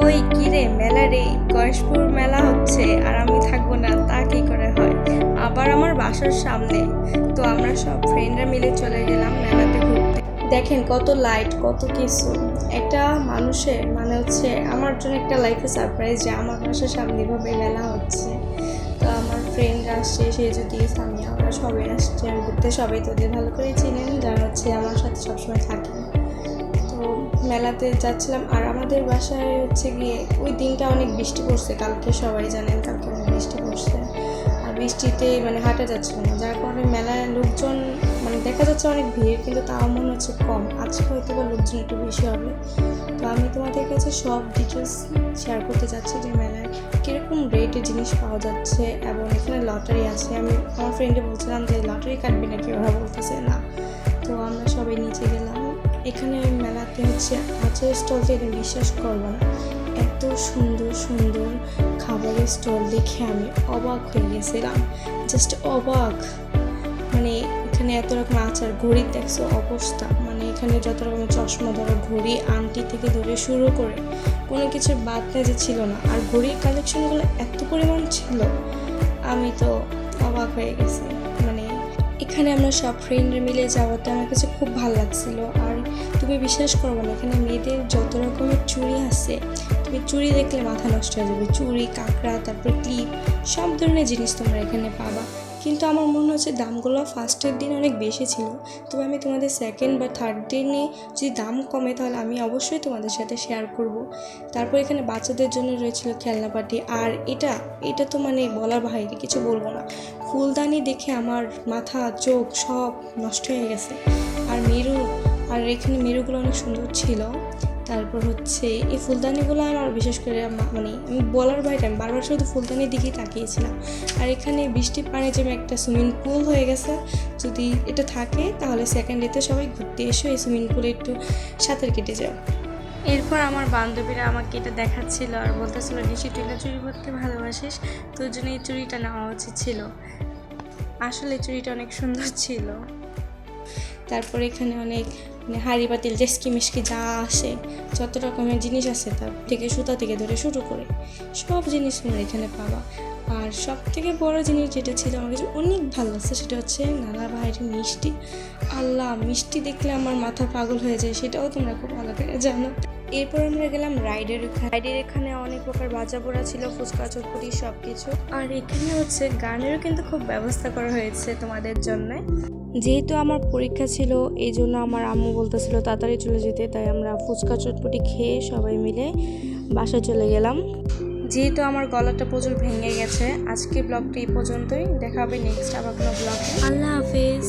ওই কিরে মেলা রে? গয়েশপুর মেলা হচ্ছে আর আমি থাকব না, তা কি করে হয়? আবার আমার বাসার সামনে। তো আমরা সব ফ্রেন্ডরা মিলে চলে গেলাম মেলাতে ঘুরতে। দেখেন কত লাইট কত কিছু। একটা মানুষের মানে হচ্ছে আমার জন্য একটা লাইফে সারপ্রাইজ যে আমার বাসার সামনে এভাবে মেলা হচ্ছে। তো আমার ফ্রেন্ড আসছে, সে যদি সামিয়া আমরা সবাই আসছে আর ঘুরতে সবাই তোদের ভালো করে চিনেন, যারা হচ্ছে আমার সাথে সবসময় থাকে। তো মেলাতে যাচ্ছিলাম আর আমাদের বাসায় হচ্ছে গিয়ে ওই দিনটা অনেক বৃষ্টি পড়ছে, কালকে সবাই জানেন কালকে অনেক বৃষ্টি পড়ছে। আর বৃষ্টিতে মানে হাঁটা যাচ্ছিল না যার কারণে মেলায় লোকজন মানে দেখা যাচ্ছে অনেক ভিড়, কিন্তু তাও মনে হচ্ছে কম। আজকে হয়তো বা লোকজন একটু বেশি হবে। তো আমি তোমাদের কাছে সব ডিটেলস শেয়ার করতে চাচ্ছি যে মেলায় কীরকম রেটে জিনিস পাওয়া যাচ্ছে এবং এখানে লটারি আছে। আমি আমার ফ্রেন্ডে বলছিলাম যে লটারি কাটবি নাকি? ওরা বলতেছে, না। হচ্ছে আচার স্টল থেকে বিশ্বাস করব না। এত সুন্দর সুন্দর খাবারের স্টল দেখে আমি অবাক হয়ে গেছিলাম। জাস্ট অবাক। মানে এখানে এত রকম আচার, ঘড়ির দেখছ অবস্থা। মানে এখানে যত রকমের চশমা ধরো, ঘড়ি, আংটি থেকে ধরে শুরু করে কোনো কিছুর বাদ যে ছিল না। আর ঘড়ির কালেকশনগুলো এত পরিমাণ ছিল, আমি তো অবাক হয়ে গেছি। এখানে আমরা সব ফ্রেন্ড মিলে যাওয়াতে আমার কাছে খুব ভালো লাগছিল। আর তুমি বিশ্বাস করব না, এখানে মেয়েদের যত রকমের চুড়ি আছে তুমি চুড়ি দেখলে মাথা নষ্ট হয়ে যাবে। চুড়ি, কাঁকড়া, তারপর ক্লিপ, সব ধরনের জিনিস তোমরা এখানে পাবা। কিন্তু আমার মনে হচ্ছে দামগুলো ফার্স্টের দিন অনেক বেশি ছিল। তবে আমি তোমাদের সেকেন্ড বা থার্ড দিনে যদি দাম কমে তাহলে আমি অবশ্যই তোমাদের সাথে শেয়ার করব। তারপর এখানে বাচ্চাদের জন্য রয়েছিল খেলনাপাটি আর এটা এটা তো মানে বলার বাইরে কিছু বলব না। ফুলদানি দেখে আমার মাথা, চোখ সব নষ্ট হয়ে গেছে। আর মেরু, আর এখানে মেরুগুলো অনেক সুন্দর ছিল। তারপর হচ্ছে এই ফুলদানিগুলো আমার বিশেষ করে মানে আমি বলার বাইরে আমি বারবার শুধু ফুলদানির দিকেই তাকিয়েছিলাম। আর এখানে বৃষ্টির পানি জমে একটা সুইমিং পুল হয়ে গেছে যদি এটা থাকে তাহলে সেকেন্ড ডেতে সবাই ঘুরতে এসো এই সুইমিং পুলে একটু সাঁতার কেটে যাও। এরপর আমার বান্ধবীরা আমাকে এটা দেখাচ্ছিল আর বলতেছিল নিশি তুই না চুরি করতে ভালোবাসিস? তোর জন্য এই চুড়িটা নেওয়া উচিত ছিল। আসলে চুড়িটা অনেক সুন্দর ছিল। তারপর এখানে অনেক মানে হাঁড়ি পাতিল জেসকি মিসকি যা আসে, যত রকমের জিনিস আছে তার থেকে সুতা থেকে ধরে শুরু করে সব জিনিস তোমরা এখানে পাবা। আর সব থেকে বড় জিনিস যেটা ছিল আমার কাছে অনেক ভালো লাগছে সেটা হচ্ছে নানা ভাইয়ের মিষ্টি। আল্লাহ, মিষ্টি দেখলে আমার মাথা পাগল হয়ে যায়, সেটাও তোমরা খুব ভালো করে জানো। এরপর আমরা গেলাম রাইডের এখানে। রাইডের এখানে অনেক প্রকার বাজা পোড়া ছিল, ফুচকা, চটপটি সব কিছু আর এখানে হচ্ছে গানেরও কিন্তু খুব ব্যবস্থা করা হয়েছে তোমাদের জন্য। যেহেতু আমার পরীক্ষা ছিল, এই জন্য আমার আম্মু বলতেছিল তাড়াতাড়ি চলে যেতে, তাই আমরা ফুচকা চটপটি খেয়ে সবাই মিলে বাসায় চলে গেলাম। যেহেতু আমার গলাটা প্রচুর ভেঙে গেছে আজকে ব্লগটি এই পর্যন্তই। দেখা হবে নেক্সট আবার কোনো ব্লগে আল্লাহ হাফিজ।